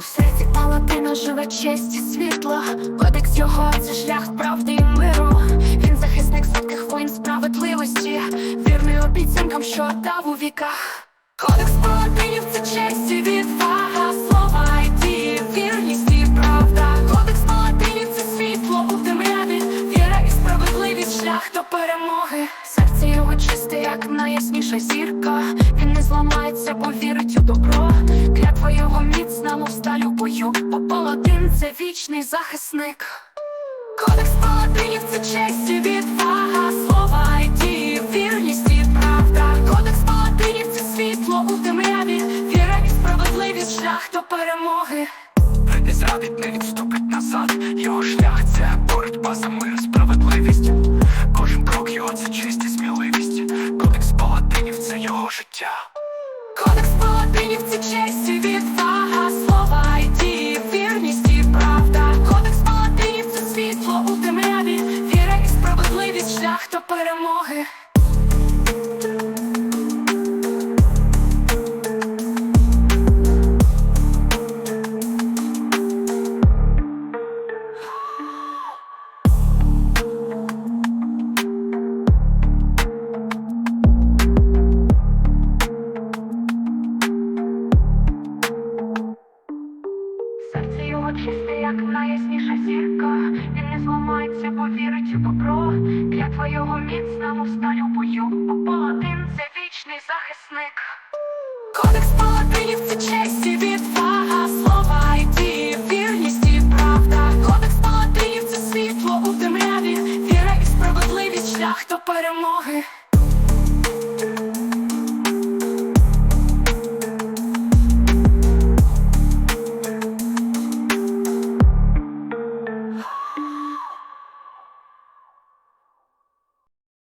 серці палатина живе честь і світло. Кодекс його це шлях правди і миру. Він захисник сладких воїн справедливості, вірний обіцянкам, що дав у віках. Кодекс палатинів це честь і відвага, слова і дії, вірність і правда. Кодекс палатинів це світло у темряві, віра і справедливість, шлях до перемоги. Серце його чисте, як найясніша зірка. Він не зламається, бо вірить у добро. Його міцна, мов бою, бо паладин це вічний захисник. Кодекс паладинів це честь і відвага, слова і дії, вірність і правда. Кодекс паладинів це світло у темряві, віра і справедливість, шлях до перемоги. Не зрадить, не відступить назад. Його шлях це боротьба за мир, справедливість. Кожен крок його це честь і сміливість. Кодекс паладинів це його життя. Кодекс паладинів це честь і перемоги. Серце його чисте, як найясніша зірка. Не зламається, у добро. Клятва його міцного сталю бою. Бо паладин це вічний захисник. Кодекс паладинів це честь і відвага, слова і дії, вірність і правда. Кодекс паладинів це світло у темряві, віра і справедливість, шлях до перемоги.